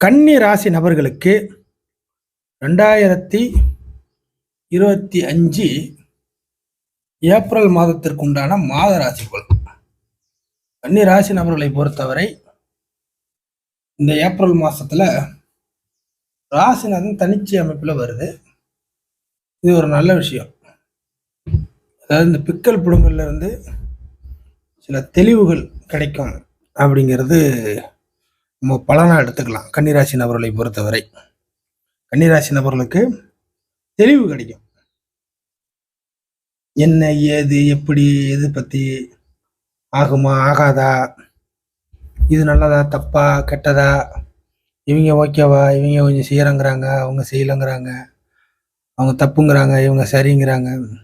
கன்னி ராசி நபர்களுக்கு ரெண்டாயிரத்தி இருபத்தி அஞ்சு ஏப்ரல் மாதத்திற்கு உண்டான மாத ராசிகள். கன்னி ராசி நபர்களை பொறுத்தவரை இந்த ஏப்ரல் மாதத்தில் ராசிநாதன் தனிச்சு அமைப்பில் வருது. இது ஒரு நல்ல விஷயம். அதாவது இந்த பிக்கல் புடுங்கல்லிருந்து சில தெளிவுகள் கிடைக்கும் அப்படிங்கிறது நம்ம பலனாக எடுத்துக்கலாம். கன்னிராசி நபர்களை பொறுத்தவரை. கன்னிராசி நபர்களுக்கு தெளிவு கிடைக்கும். என்ன ஏது எப்படி எது பற்றி ஆகுமா ஆகாதா? இது நல்லதா தப்பா கெட்டதா? இவங்க ஓகேவா? இவங்க கொஞ்சம் செய்கிறங்கிறாங்க அவங்க செய்யலைங்கிறாங்க. அவங்க தப்புங்கிறாங்க இவங்க சரிங்கிறாங்க.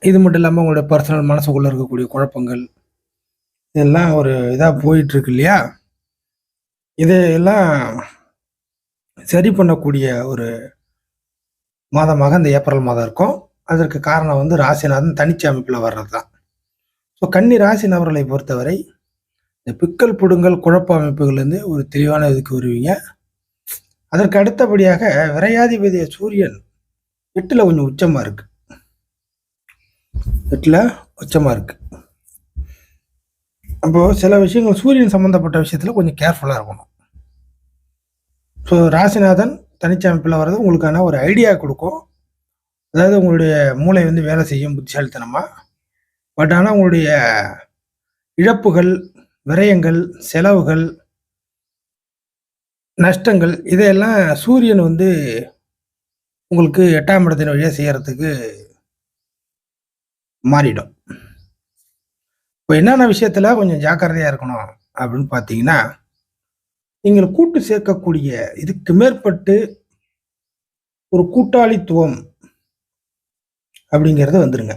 இது மட்டும் இல்லாமல் உங்களோட பர்சனல் மனசுக்குள்ளே இருக்கக்கூடிய குழப்பங்கள். இதெல்லாம் ஒரு இதாக போயிட்டுருக்கு இல்லையா? இதையெல்லாம் சரி பண்ணக்கூடிய ஒரு மாதமாக இந்த ஏப்ரல் மாதம் இருக்கும். அதற்கு காரணம் வந்து ராசிநாதன் தனிச்சு அமைப்பில் வர்றது தான் ஸோ கன்னி ராசி நபர்களை பொறுத்தவரை இந்த பிக்கல் புடுங்கல் குழப்ப அமைப்புகள்லேருந்து ஒரு தெளிவான இதுக்கு வருவீங்க. அதற்கு அடுத்தபடியாக விரையாதிபதிய சூரியன் எட்டில் கொஞ்சம் உச்சமாக இருக்கு. எட்டில் உச்சமாக இருக்கு. அப்போ சில விஷயங்கள் சூரியன் சம்மந்தப்பட்ட விஷயத்தில் கொஞ்சம் கேர்ஃபுல்லாக இருக்கணும். ஸோ ராசிநாதன் தனிச்ச அமைப்பில் வர்றது உங்களுக்கான ஒரு ஐடியா கொடுக்கும். அதாவது உங்களுடைய மூளை வந்து வேலை செய்யும் புத்திசாலித்தனமாக பட் ஆனால் உங்களுடைய இழப்புகள் விரயங்கள் செலவுகள் நஷ்டங்கள் இதையெல்லாம் சூரியன் வந்து உங்களுக்கு எட்டாம் இடத்தின் வழியாக செய்கிறதுக்கு மாறிடும். இப்போ என்னென்ன விஷயத்தில் கொஞ்சம் ஜாக்கிரதையாக இருக்கணும் அப்படின்னு பார்த்தீங்கன்னா நீங்கள் கூட்டு சேர்க்கக்கூடிய இதுக்கு மேற்பட்டு ஒரு கூட்டாளித்துவம் அப்படிங்கிறது வந்துருங்க.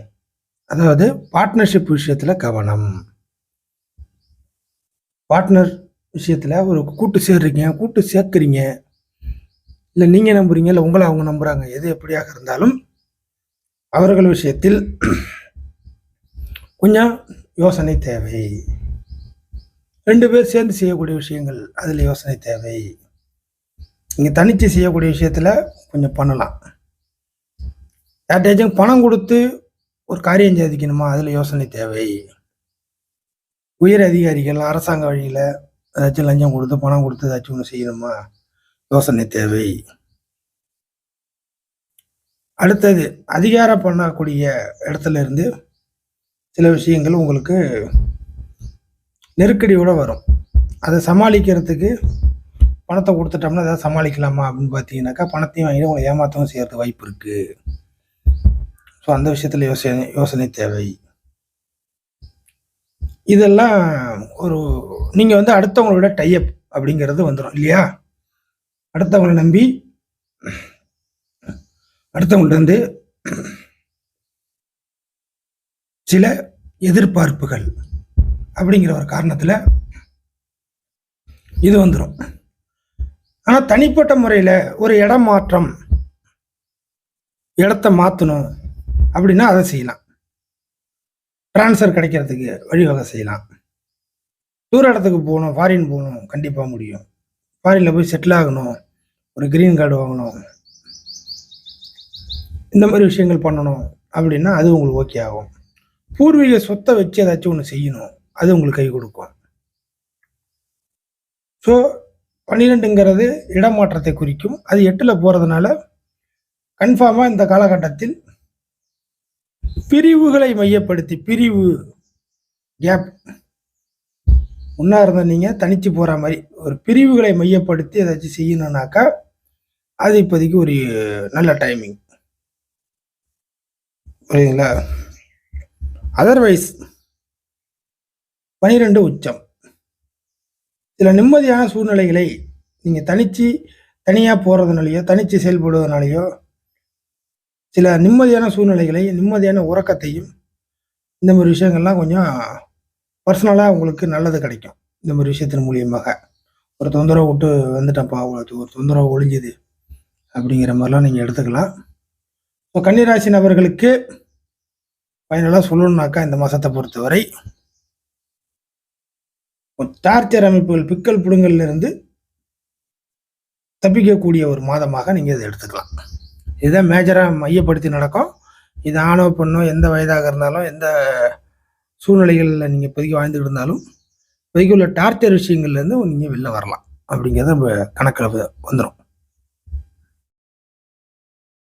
அதாவது பார்ட்னர்ஷிப் விஷயத்தில் கவனம். பார்ட்னர் விஷயத்தில் ஒரு கூட்டு சேர்றீங்க கூட்டு சேர்க்குறீங்க. இல்லை நீங்கள் நம்புறீங்க இல்லை உங்களை அவங்க நம்புகிறாங்க எது எப்படியாக இருந்தாலும் அவர்கள் விஷயத்தில் கொஞ்சம் யோசனை தேவை. ரெண்டு பேர் சேர்ந்து செய்யக்கூடிய விஷயங்கள் அதில் யோசனை தேவை. நீங்கள் தனித்து செய்யக்கூடிய விஷயத்தில் கொஞ்சம் பண்ணலாம். யார்கிட்டயாச்சும் பணம் கொடுத்து ஒரு காரியம் சாதிக்கணுமா அதில் யோசனை தேவை. உயர் அதிகாரிகள் அரசாங்க வழியில் ஏதாச்சும் லஞ்சம் கொடுத்து பணம் கொடுத்து ஏதாச்சும் ஒன்று செய்யணுமா? யோசனை தேவை. அடுத்தது அதிகாரம் பண்ணக்கூடிய இடத்துல இருந்து சில விஷயங்கள் உங்களுக்கு நெருக்கடியோட வரும். அதை சமாளிக்கிறதுக்கு பணத்தை கொடுத்துட்டோம்னா அதை சமாளிக்கலாமா அப்படின்னு பார்த்தீங்கன்னாக்கா பணத்தையும் வாங்கி உங்களை ஏமாற்றவும் செய்யறதுக்கு வாய்ப்பு இருக்குது ஸோ அந்த விஷயத்தில் யோசனை யோசனை தேவை. இதெல்லாம் ஒரு நீங்கள் வந்து அடுத்தவங்களோட டைப் அப்படிங்கிறது வந்துடும் இல்லையா? அடுத்தவங்களை நம்பி அடுத்தவங்கள்ட்ட சில எதிர்பார்ப்புகள். அப்படிங்கிற ஒரு காரணத்தில் இது வந்துடும் ஆனால் தனிப்பட்ட முறையில் ஒரு இடம் மாற்றம் இடத்த மாற்றணும் அப்படின்னா அதை செய்யலாம். ட்ரான்ஸ்ஃபர் கிடைக்கிறதுக்கு வழிவகை செய்யலாம். தூர இடத்துக்கு போகணும் ஃபாரின் போகணும் கண்டிப்பாக முடியும். ஃபாரினில் போய் செட்டில் ஆகணும் ஒரு க்ரீன் கார்டு வாங்கணும். இந்த மாதிரி விஷயங்கள் பண்ணணும் அப்படின்னா அது உங்களுக்கு ஓகே ஆகும். பூர்வீக சொத்தை வச்சு ஏதாச்சும் ஒன்று செய்யணும். அது உங்களுக்கு கை கொடுக்கும். ஸோ பன்னிரெண்டுங்கிறது இடமாற்றத்தை குறிக்கும். அது எட்டில் போகிறதுனால கன்ஃபார்மாக இந்த காலகட்டத்தில் பிரிவுகளை மையப்படுத்தி பிரிவு கேப் ஒன்றா இருந்த நீங்கள் தனித்து போகிற மாதிரி ஒரு பிரிவுகளை மையப்படுத்தி ஏதாச்சும் செய்யணுன்னாக்கா அது இப்போதைக்கு ஒரு நல்ல டைமிங் புரியுதுங்களா? அதர்வைஸ் பனிரெண்டு உச்சம். சில நிம்மதியான சூழ்நிலைகளை நீங்கள் தனித்து தனியாக போகிறதுனாலையோ தனித்து செயல்படுவதனாலையோ சில நிம்மதியான சூழ்நிலைகளை நிம்மதியான உறக்கத்தையும் இந்த மாதிரி விஷயங்கள்லாம் கொஞ்சம் பர்சனலாக உங்களுக்கு நல்லது கிடைக்கும். இந்த மாதிரி விஷயத்தின் மூலியமாக. ஒரு தொந்தரவு விட்டு வந்துட்டப்பா ஒரு தொந்தரவு ஒழிஞ்சுது அப்படிங்கிற மாதிரிலாம் நீங்கள் எடுத்துக்கலாம். ஸோ கன்னிராசி நபர்களுக்கு ஃபைனலாக சொல்லணுன்னாக்கா இந்த மாதத்தை பொறுத்தவரை டார்ச்சர் அமைப்புகள் பிக்கல் புடுங்கள்லேருந்து தப்பிக்கக்கூடிய ஒரு மாதமாக நீங்கள் இதை எடுத்துக்கலாம். இதுதான் மேஜராக மையப்படுத்தி நடக்கும். இது ஆணோ பெண்ணோ எந்த வயதாக இருந்தாலும் எந்த சூழ்நிலைகளில் நீங்கள் இப்போதைக்கு வாழ்ந்துட்டு இருந்தாலும் இப்போதைக்கு உள்ள டார்ச்சர் விஷயங்கள்லேருந்து நீங்கள் வெளில வரலாம். அப்படிங்கிறத நம்ம கணக்கில் வந்துடும்